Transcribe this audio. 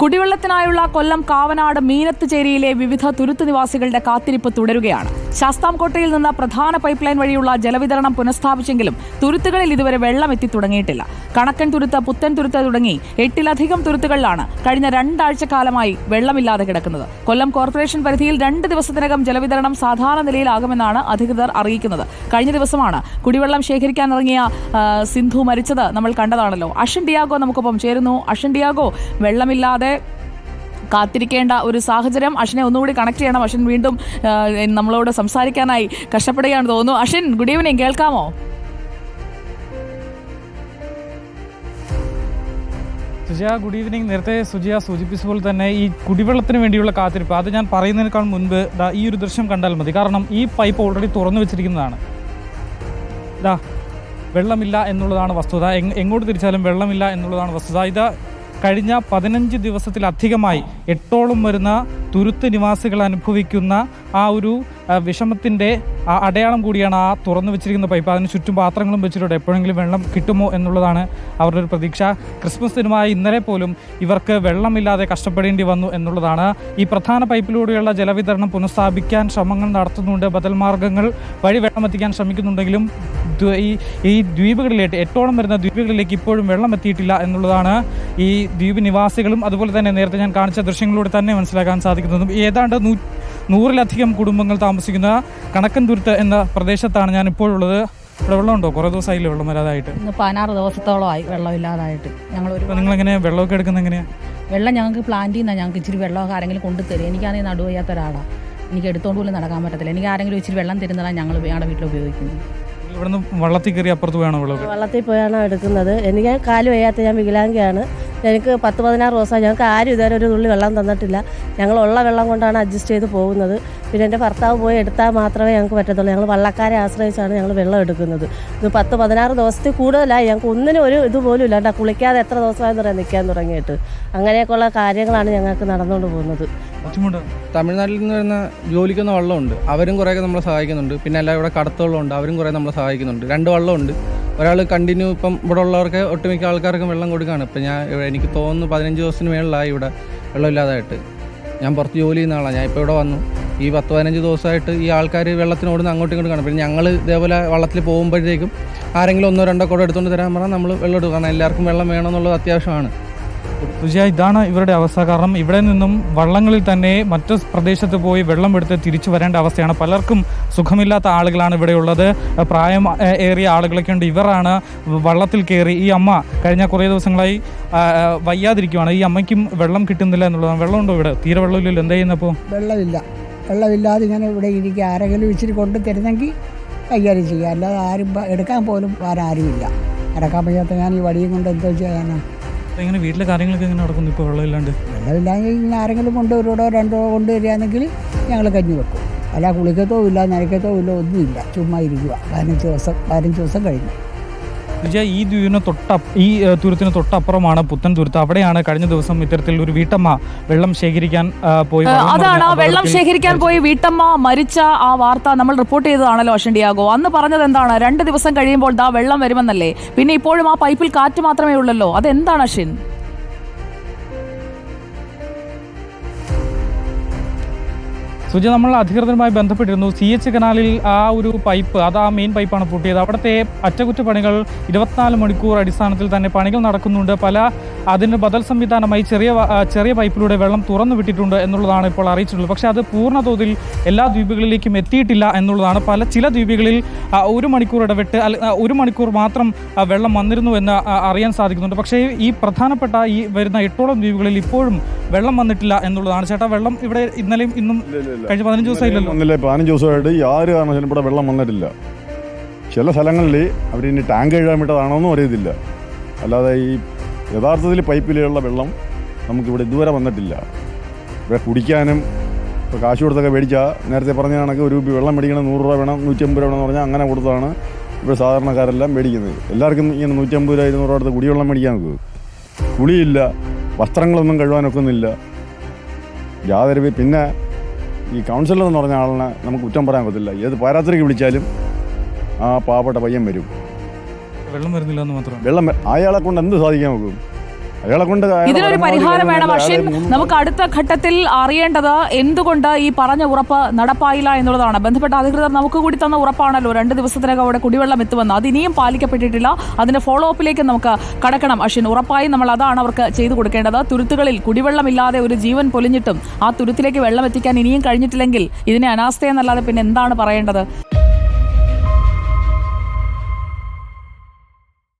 കുടിവെള്ളത്തിനായുള്ള കൊല്ലം കാവനാട് മീനത്തുചേരിയിലെ വിവിധ തുരുത്ത് നിവാസികളുടെ കാത്തിരിപ്പ് തുടരുകയാണ്. ശാസ്താംകോട്ടയിൽ നിന്ന് പ്രധാന പൈപ്പ് ലൈൻ വഴിയുള്ള ജലവിതരണം പുനഃസ്ഥാപിച്ചെങ്കിലും തുരുത്തുകളിൽ ഇതുവരെ വെള്ളം എത്തി തുടങ്ങിയിട്ടില്ല. കണക്കൻ തുരുത്ത് പുത്തൻ തുരുത്ത് തുടങ്ങി എട്ടിലധികം തുരുത്തുകളിലാണ് കഴിഞ്ഞ രണ്ടാഴ്ച കാലമായി വെള്ളമില്ലാതെ കിടക്കുന്നത്. കൊല്ലം കോർപ്പറേഷൻ പരിധിയിൽ രണ്ട് ദിവസത്തിനകം ജലവിതരണം സാധാരണ നിലയിലാകുമെന്നാണ് അധികൃതർ അറിയിക്കുന്നത്. കഴിഞ്ഞ ദിവസമാണ് കുടിവെള്ളം ശേഖരിക്കാൻ ഇറങ്ങിയ സിന്ധു മരിച്ചത് നമ്മൾ കണ്ടതാണല്ലോ. അഷൻ ഡിയാഗോ നമുക്കൊപ്പം ചേരുന്നു. അഷൻ ഡിയാഗോ വെള്ളമില്ലാതെ കാത്തിരിക്കേണ്ട ഒരു സാഹചര്യം അഷിനെ ഒന്നുകൂടി കണക്ട് ചെയ്യണം. അഷിൻ വീണ്ടും നമ്മളോട് സംസാരിക്കാനായി കഷ്ടപ്പെടുകയാണ് തോന്നുന്നു. അഷിൻ ഗുഡ് ഈവനിങ് കേൾക്കാമോ? സുജയ ഗുഡ് ഈവനിങ് നേരത്തെ സുജയ സൂചിപ്പിച്ച പോലെ തന്നെ ഈ കുടിവെള്ളത്തിന് വേണ്ടിയുള്ള കാത്തിരിപ്പ് അത് ഞാൻ പറയുന്നതിനേക്കാൾ മുൻപ് ഈ ഒരു ദൃശ്യം കണ്ടാൽ മതി. കാരണം ഈ പൈപ്പ് ഓൾറെഡി തുറന്നു വെച്ചിരിക്കുന്നതാണ്. ദാ വെള്ളമില്ല എന്നുള്ളതാണ് വസ്തുത. എങ്ങോട്ട് തിരിച്ചാലും വെള്ളമില്ല എന്നുള്ളതാണ് വസ്തുത. ഇത് കഴിഞ്ഞ പതിനഞ്ച് ദിവസത്തിലധികമായി എട്ടോളം വരുന്ന തുരുത്ത് നിവാസികൾ അനുഭവിക്കുന്ന ആ ഒരു വിഷമത്തിന്റെ അടയാളം കൂടിയാണ് ആ തുറന്നു വെച്ചിരിക്കുന്ന പൈപ്പ്. അതിന് ചുറ്റും പാത്രങ്ങളും വെച്ചിട്ടുണ്ട്. എപ്പോഴെങ്കിലും വെള്ളം കിട്ടുമോ എന്നുള്ളതാണ് അവരുടെ ഒരു പ്രതീക്ഷ. ക്രിസ്മസ് ദിനമായ ഇന്നലെ പോലും ഇവർക്ക് വെള്ളമില്ലാതെ കഷ്ടപ്പെടേണ്ടി വന്നു എന്നുള്ളതാണ് ഈ പ്രധാന പൈപ്പിലൂടെയുള്ള ജലവിതരണം പുനഃസ്ഥാപിക്കാൻ ശ്രമങ്ങൾ നടത്തുന്നുണ്ട്. ബദൽ മാർഗങ്ങൾ വഴി വെള്ളം എത്തിക്കാൻ ശ്രമിക്കുന്നുണ്ടെങ്കിലും ഈ ഈ ദ്വീപുകളിലേക്ക് എട്ടോളം വരുന്ന ദ്വീപുകളിലേക്ക് ഇപ്പോഴും വെള്ളം എത്തിയിട്ടില്ല എന്നുള്ളതാണ് ഈ ദ്വീപ് നിവാസികളും അതുപോലെ തന്നെ നേരത്തെ ഞാൻ കാണിച്ച ദൃശ്യങ്ങളിലൂടെ തന്നെ മനസ്സിലാക്കാൻ സാധിക്കുന്നതും. ഏതാണ്ട് നൂ നൂറിലധികം കുടുംബങ്ങൾ താമസിക്കുന്ന കണക്കൻ തുരുത്ത് എന്ന പ്രദേശത്താണ് ഞാൻ ഇപ്പോഴുള്ളത് ഇവിടെ വെള്ളമുണ്ടോ? കുറേ ദിവസമായില്ലേ വെള്ളം വരാതായിട്ട്? പതിനാറ് ദിവസത്തോളമായി വെള്ളമില്ലാതായിട്ട്. ഞങ്ങൾ ഒരു നിങ്ങൾ എങ്ങനെ വെള്ളമൊക്കെ എടുക്കുന്നത് എങ്ങനെയാണ് വെള്ളം ഞങ്ങൾക്ക് പ്ലാൻ ചെയ്യുന്ന ഞങ്ങൾക്ക് ഇച്ചിരി വെള്ളമൊക്കെ ആരെങ്കിലും കൊണ്ടുതരും എനിക്കാണെങ്കിൽ നടുവയ്യാത്ത ഒരാളാണ് എനിക്ക് എടുത്തോണ്ട് പോലും നടക്കാൻ പറ്റത്തില്ല. എനിക്ക് ആരെങ്കിലും ഇച്ചിരി വെള്ളം തരുന്നതാണ് ഞങ്ങൾ ഞങ്ങളുടെ വീട്ടിൽ ഉപയോഗിക്കുന്നത്. ഇവിടുന്ന് വള്ളത്തിൽ കയറി അപ്പുറത്ത് പോയാണോ വെള്ളം വള്ളത്തിൽ പോയാണ് എടുക്കുന്നത്. എനിക്ക് കാൽ വയ്യാത്ത ഞാൻ വികലാംഗയാണ്. എനിക്ക് പത്ത് പതിനാറ് ദിവസമായി. ഞങ്ങൾക്ക് ആരും ഇതുവരെ ഒരു തുള്ളി വെള്ളം തന്നിട്ടില്ല. ഞങ്ങൾ ഉള്ള വെള്ളം കൊണ്ടാണ് അഡ്ജസ്റ്റ് ചെയ്ത് പോകുന്നത്. പിന്നെ എന്റെ ഭർത്താവ് പോയി എടുത്താൽ മാത്രമേ ഞങ്ങൾക്ക് പറ്റത്തുള്ളൂ. ഞങ്ങൾ വള്ളക്കാരെ ആശ്രയിച്ചാണ് ഞങ്ങൾ വെള്ളം എടുക്കുന്നത്. ഇത് പത്ത് പതിനാറ് ദിവസത്തിൽ കൂടുതലായി. ഞങ്ങൾക്ക് ഒന്നിനും ഒരു ഇതുപോലും ഇല്ലാണ്ട് കുളിക്കാതെ എത്ര ദിവസമായെന്ന് പറയാൻ നിൽക്കാൻ തുടങ്ങിയിട്ട്. അങ്ങനെയൊക്കെയുള്ള കാര്യങ്ങളാണ് ഞങ്ങൾക്ക് നടന്നുകൊണ്ട് പോകുന്നത്. തമിഴ്നാട്ടിൽ നിന്ന് വരുന്ന ജോലിക്കുന്ന വള്ളമുണ്ട്. അവരും കുറേയൊക്കെ നമ്മളെ സഹായിക്കുന്നുണ്ട്. പിന്നെ എല്ലാം ഇവിടെ കടത്തുള്ളുണ്ട് അവരും കുറേ നമ്മളെ സഹായിക്കുന്നുണ്ട്. രണ്ട് വള്ളമുണ്ട്. ഒരാൾ കണ്ടിന്യൂ ഇപ്പം ഇവിടെ ഉള്ളവർക്ക് ഒട്ടുമിക്ക ആൾക്കാർക്കും വെള്ളം കൊടുക്കുകയാണ്. ഇപ്പം ഞാൻ എനിക്ക് തോന്നുന്നു പതിനഞ്ച് ദിവസത്തിന് മേളിലായി ഇവിടെ വെള്ളമില്ലാതായിട്ട് ഞാൻ പുറത്ത് ജോലി ചെയ്യുന്ന ആളാണ്. ഞാൻ ഇപ്പോൾ ഇവിടെ വന്നു. ഈ പത്ത് പതിനഞ്ച് ദിവസമായിട്ട് ഈ ആൾക്കാർ വെള്ളത്തിന് ഓടുന്ന അങ്ങോട്ടും ഇങ്ങോട്ടും കാണും. പിന്നെ ഞങ്ങൾ ഇതേപോലെ വള്ളത്തിൽ പോകുമ്പോഴത്തേക്കും ആരെങ്കിലും ഒന്നോ രണ്ടോ കൂടെ എടുത്തുകൊണ്ട് തരാൻ പറഞ്ഞാൽ നമ്മൾ വെള്ളം എടുക്കും. കാരണം എല്ലാവർക്കും വെള്ളം വേണമെന്നുള്ളത് അത്യാവശ്യമാണ്. സുജയ ഇതാണ് ഇവരുടെ അവസ്ഥ. കാരണം ഇവിടെ നിന്നും വള്ളങ്ങളിൽ തന്നെ മറ്റു പ്രദേശത്ത് പോയി വെള്ളം എടുത്ത് തിരിച്ചു വരേണ്ട അവസ്ഥയാണ്. പലർക്കും സുഖമില്ലാത്ത ആളുകളാണ് ഇവിടെയുള്ളത് പ്രായം ഏറിയ ആളുകളൊക്കെ ഉണ്ട്. ഇവരാണ് വള്ളത്തിൽ കയറി ഈ അമ്മ കഴിഞ്ഞ കുറേ ദിവസങ്ങളായി വയ്യാതിരിക്കുവാണ്. ഈ അമ്മയ്ക്കും വെള്ളം കിട്ടുന്നില്ല എന്നുള്ളതാണ്. വെള്ളമുണ്ടോ ഇവിടെ? തീരെ വെള്ളമില്ലല്ലോ. എന്താ ചെയ്യുന്നപ്പോൾ വെള്ളമില്ല. വെള്ളമില്ലാതെ ഇങ്ങനെ ഇവിടെ ഇരിക്കുക. ആരെങ്കിലും ഇച്ചിരി കൊണ്ട് തരുന്നെങ്കിൽ കൈകാര്യം ചെയ്യുക. അല്ലാതെ ആരും എടുക്കാൻ പോലും ആരുമില്ല എടുക്കാൻ വയ്യാത്ത ഞാൻ ഈ വടിയും കൊണ്ട് എന്തോ ചെയ്യാനാണ് എങ്ങനെ വീട്ടിലെ കാര്യങ്ങളൊക്കെ എങ്ങനെ നടക്കുന്നു ഇപ്പോൾ വെള്ളമില്ലാണ്ട് വെള്ളമില്ലെങ്കിൽ ഇങ്ങനെ ആരെങ്കിലും കൊണ്ട് ഒരോടോ രണ്ടോ കൊണ്ട് വരികയാണെങ്കിൽ ഞങ്ങൾ കഞ്ഞി വെക്കും. അല്ല കുളിക്കത്തോ ഇല്ല നനയ്ക്കത്തോ ഇല്ല ഒന്നുമില്ല. ചുമ്മാ ഇരിക്കുക പതിനഞ്ച് ദിവസം പതിനഞ്ച് ദിവസം കഴിഞ്ഞു. വിജയ ഈ ദൂരിന് തൊട്ട ഈ ദൂരത്തിന് തുരുത്തിന് തൊട്ടപ്പുറമാണ് പുത്തൻ തുരുത്ത് അവിടെയാണ് കഴിഞ്ഞ ദിവസം ഇത്തരത്തിൽ ഒരു വീട്ടമ്മ വെള്ളം ശേഖരിക്കാൻ പോയി. അതാണ് വെള്ളം ശേഖരിക്കാൻ പോയി വീട്ടമ്മ മരിച്ച ആ വാർത്ത നമ്മൾ റിപ്പോർട്ട് ചെയ്തതാണല്ലോ അഷൻ അന്ന് പറഞ്ഞത് എന്താണ്? രണ്ട് ദിവസം കഴിയുമ്പോൾ ദാ വെള്ളം വരുമെന്നല്ലേ. പിന്നെ ഇപ്പോഴും ആ പൈപ്പിൽ കാറ്റ് മാത്രമേ ഉള്ളല്ലോ. അതെന്താണ് അഷിൻ സുജ നമ്മൾ അധികൃതരുമായി ബന്ധപ്പെട്ടിരുന്നു. സി എച്ച് കനാലിൽ ആ ഒരു പൈപ്പ് അത് ആ മെയിൻ പൈപ്പാണ് പൊട്ടിയത്. അവിടുത്തെ അറ്റകുറ്റപ്പണികൾ ഇരുപത്തിനാല് മണിക്കൂർ അടിസ്ഥാനത്തിൽ തന്നെ പണികൾ നടക്കുന്നുണ്ട്. പല അതിന് ബദൽ സംവിധാനമായി ചെറിയ ചെറിയ പൈപ്പിലൂടെ വെള്ളം തുറന്നു വിട്ടിട്ടുണ്ട് എന്നുള്ളതാണ് ഇപ്പോൾ അറിയിച്ചിട്ടുള്ളത്. പക്ഷേ അത് പൂർണ തോതിൽ എല്ലാ ദ്വീപുകളിലേക്കും എത്തിയിട്ടില്ല എന്നുള്ളതാണ്. പല ചില ദ്വീപുകളിൽ ഒരു മണിക്കൂർ ഇടവിട്ട് ഒരു മണിക്കൂർ മാത്രം വെള്ളം വന്നിരുന്നു എന്ന് അറിയാൻ സാധിക്കുന്നുണ്ട്. പക്ഷേ ഈ പ്രധാനപ്പെട്ട ഈ വരുന്ന എട്ടോളം ദ്വീപുകളിൽ ഇപ്പോഴും വെള്ളം വന്നിട്ടില്ല എന്നുള്ളതാണ്. ചേട്ടാ വെള്ളം ഇവിടെ ഇന്നലെയും ഇന്നും കഴിഞ്ഞ പതിനഞ്ച് ദിവസമായില്ലല്ലോ? ഇന്നലെ പതിനഞ്ച് ദിവസമായിട്ട് ആര് കാരണവശാലും ഇവിടെ വെള്ളം വന്നിട്ടില്ല. ചില സ്ഥലങ്ങളിൽ അവർ ഇനി ടാങ്ക് എഴുതാൻ വിട്ടതാണോന്നും അറിയത്തില്ല. അല്ലാതെ ഈ യഥാർത്ഥത്തിൽ പൈപ്പിലുള്ള വെള്ളം നമുക്കിവിടെ ഇതുവരെ വന്നിട്ടില്ല. ഇവിടെ കുടിക്കാനും ഇപ്പോൾ കാശ് കൊടുത്തൊക്കെ മേടിച്ചാൽ നേരത്തെ പറഞ്ഞ കണക്ക് ഒരു രൂപ വെള്ളം മേടിക്കണം നൂറ് രൂപ വേണം നൂറ്റമ്പത് രൂപ വേണം എന്ന് പറഞ്ഞാൽ അങ്ങനെ കൊടുത്താണ് ഇവിടെ സാധാരണക്കാരെല്ലാം മേടിക്കുന്നത്. എല്ലാവർക്കും ഇങ്ങനെ നൂറ്റമ്പത് രൂപ ഇരുന്നൂറ് രൂപ അടുത്ത് കുടിവെള്ളം മേടിക്കാൻ നോക്കും. കുളിയില്ല. വസ്ത്രങ്ങളൊന്നും കഴുകാനൊക്കുന്നില്ല യാതൊരു പിന്നെ ഈ കൗൺസിലർ എന്ന് പറഞ്ഞ ആളിനെ നമുക്ക് കുറ്റം പറയാൻ പറ്റില്ല ഏത് പാരാത്രിക്ക് വിളിച്ചാലും ആ പാവപ്പെട്ട പയ്യൻ വരും. വെള്ളം വരുന്നില്ല എന്ന് മാത്രം. വെള്ളം അയാളെ കൊണ്ട് എന്ത് സാധിക്കാൻ നോക്കും അയാളെ കൊണ്ട് ഇതിനൊരു പരിഹാരം വേണം. അശ്വിൻ നമുക്ക് അടുത്ത ഘട്ടത്തിൽ അറിയേണ്ടത് എന്തുകൊണ്ട് ഈ പറഞ്ഞ ഉറപ്പ് നടപ്പായില്ല എന്നുള്ളതാണ്. ബന്ധപ്പെട്ട അധികൃതർ നമുക്ക് കൂടി തന്ന ഉറപ്പാണല്ലോ. രണ്ട് ദിവസത്തിനകം അവിടെ കുടിവെള്ളം എത്തുമെന്ന്. അത് ഇനിയും പാലിക്കപ്പെട്ടിട്ടില്ല. അതിന്റെ ഫോളോ അപ്പിലേക്ക് നമുക്ക് കടക്കണം അശ്വിൻ. ഉറപ്പായും നമ്മൾ അതാണ് അവർക്ക് ചെയ്തു കൊടുക്കേണ്ടത്. തുരുത്തുകളിൽ കുടിവെള്ളമില്ലാതെ ഒരു ജീവൻ പൊലിഞ്ഞിട്ടും ആ തുരുത്തിലേക്ക് വെള്ളം എത്തിക്കാൻ ഇനിയും കഴിഞ്ഞിട്ടില്ലെങ്കിൽ ഇതിനെ അനാസ്ഥയെന്നല്ലാതെ പിന്നെ എന്താണ് പറയേണ്ടത്?